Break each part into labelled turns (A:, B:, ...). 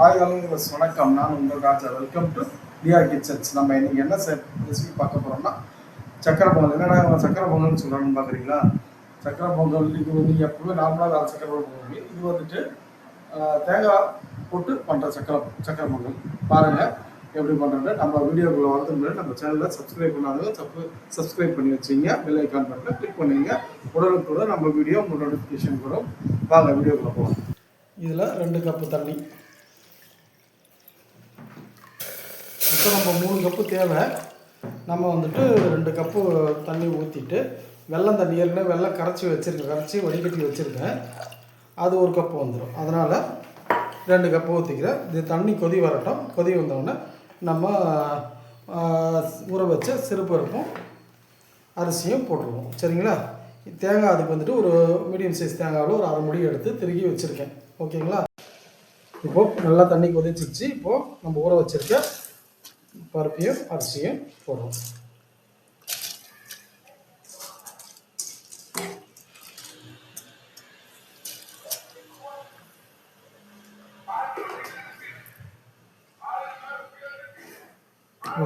A: Hi hello வணக்கம். நான் உங்கள் Raja. Welcome to TR kitchens நம்ம இன்னைக்கு என்ன ரெசிபி பார்க்க போகிறோம்னா சக்கரை பொங்கல். என்னடா சக்கரை பொங்கல்னு சொல்கிறாங்கன்னு பார்க்குறீங்களா? சக்கரை பொங்கல் இது நீங்கள் எப்பவுமே நார்மலாக சக்கரை பொங்கல். இது வந்துட்டு தேங்காய் போட்டு பண்ணுற சக்கரை சக்கரை பொங்கல். பாருங்கள் எப்படி பண்ணுறது நம்ம வீடியோக்குள்ளே வரதுக்கு முன்னாடி நம்ம சேனலில் சப்ஸ்கிரைப் பண்ணாதவங்க சப்பு சப்ஸ்கிரைப் பண்ணி வச்சிங்க. பெல் ஐக்கான் பட்டனை கிளிக் பண்ணுவீங்க உடனுக்குடன் நம்ம வீடியோ உங்கள் நோட்டிஃபிகேஷன் வரும். வாங்க வீடியோக்குள்ளே போகலாம் இதில் ரெண்டு கப்பு தண்ணி. இப்போ நம்ம மூணு கப்பு தேவை. நம்ம வந்துட்டு ரெண்டு கப்பு தண்ணி ஊற்றிட்டு வெள்ளம் தண்ணி ஏற்கனவே வெள்ளம் கரைச்சி வச்சுருக்கேன் கரைச்சி வடிகட்டி வச்சுருக்கேன். அது ஒரு கப்பு வந்துடும் அதனால் ரெண்டு கப்பு ஊற்றிக்கிறேன் இது தண்ணி கொதி வரட்டும். கொதி வந்தோடனே நம்ம ஊற வச்ச சிறுபருப்பும் அரிசியும் போட்டுருவோம். சரிங்களா? தேங்காய் அதுக்கு வந்துட்டு ஒரு மீடியம் சைஸ் தேங்காவில் ஒரு அரை முடி எடுத்து திருகி வச்சுருக்கேன். ஓகேங்களா? இப்போது நல்லா தண்ணி கொதிச்சிச்சு இப்போது நம்ம ஊற வச்சுருக்க பருப்பையும் அரிசியும் போடுறோம்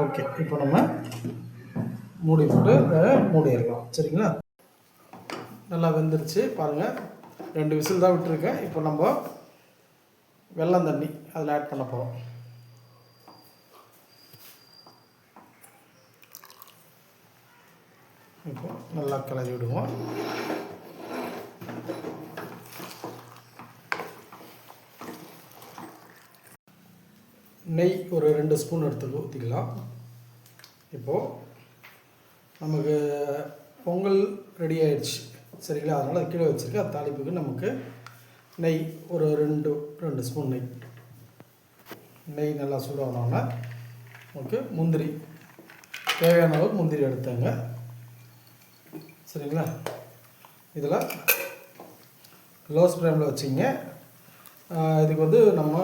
A: ஓகே இப்போ நம்ம மூடி போட்டு இதை மூடிடலாம். சரிங்களா? நல்லா வெந்துருச்சு பாருங்கள் ரெண்டு விசில் தான் விட்டுருக்கேன். இப்போ நம்ம வெள்ளம் தண்ணி அதில் ஆட் பண்ண போகிறோம் இப்போ நல்லா கிளறி விடுவோம். நெய் ஒரு ரெண்டு ஸ்பூன் எடுத்து ஊற்றிக்கலாம் இப்போது நமக்கு பொங்கல் ரெடி ஆயிடுச்சு. சரிங்களா? அதனால் கீழே வச்சுருக்க. தாளிப்புக்கு நமக்கு நெய் ஒரு ரெண்டு ரெண்டு ஸ்பூன் நெய். நெய் நல்லா சூடானோன்னா நமக்கு முந்திரி. தேவையான அளவுக்கு முந்திரி எடுத்தாங்க சரிங்களா? இதில் லோஸ் ஃப்ளேமில் வச்சுங்க. இதுக்கு வந்து நம்ம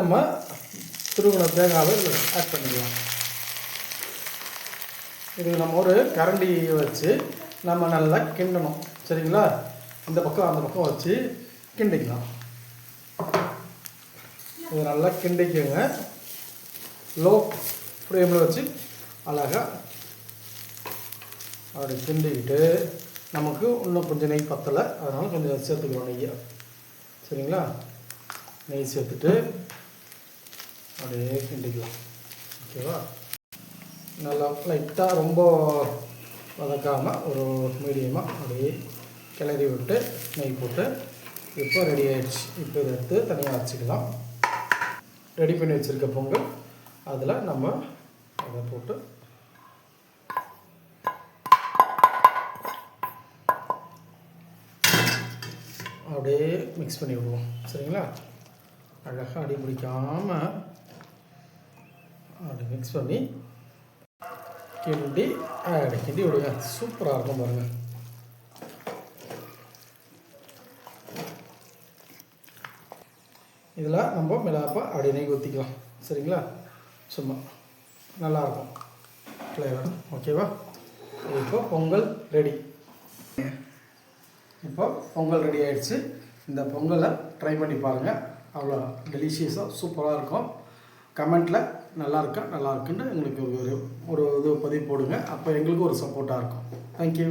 A: நம்ம திருகுண தேங்காவை ஆட் பண்ணிக்கலாம். இதுக்கு நம்ம ஒரு கரண்டி வச்சு நம்ம நல்லா கிண்டணும். சரிங்களா? இந்த பக்கம் அந்த பக்கம் வச்சு கிண்டிக்கலாம். இது நல்லா கிண்டிக்கோங்க. லோ ஃப்ளேமில் வச்சு அழகாக அப்படி கிண்டிக்கிட்டு நமக்கு இன்னும் கொஞ்சம் நெய் பத்தலை. அதனால் கொஞ்சம் சேர்த்துக்கிறோம் நெய்யை. சரிங்களா? நெய் சேர்த்துட்டு அப்படியே கிண்டிக்கலாம். ஓகேவா? நல்லா லைட்டாக ரொம்ப வதக்காமல் ஒரு மீடியமாக அப்படியே கிளறி விட்டு நெய் போட்டு இப்போ ரெடி ஆகிடுச்சு இப்போ இதை எடுத்து தனியாக வச்சுக்கலாம். ரெடி பண்ணி வச்சுருக்க பொங்கல் அதில் நம்ம அதை போட்டு அப்படியே மிக்ஸ் பண்ணி விடுவோம். சரிங்களா? அழகாக அடி பிடிக்காமல் அப்படி மிக்ஸ் பண்ணி கிண்டி அப்படி கிண்டி விடுங்க. சூப்பராக இருக்கும் பாருங்கள் இதில் நம்ம மிளகாப்பா அப்படியே நெய் ஊற்றிக்கலாம் சரிங்களா? சும்மா. நல்லாயிருக்கும் ஃப்ளேவர் ஓகேவா இப்போ பொங்கல் ரெடி இப்போ பொங்கல் ரெடி ஆகிடுச்சு இந்த பொங்கலை ட்ரை பண்ணி பாருங்கள் அவ்வளோ டெலிஷியஸாக சூப்பராக இருக்கும். கமெண்ட்டில் நல்லா நல்லா இருக்குன்னு எங்களுக்கு ஒரு ஒரு இது பதிவு போடுங்க. அப்போ எங்களுக்கும் ஒரு சப்போர்ட்டாக இருக்கும். தேங்க்யூ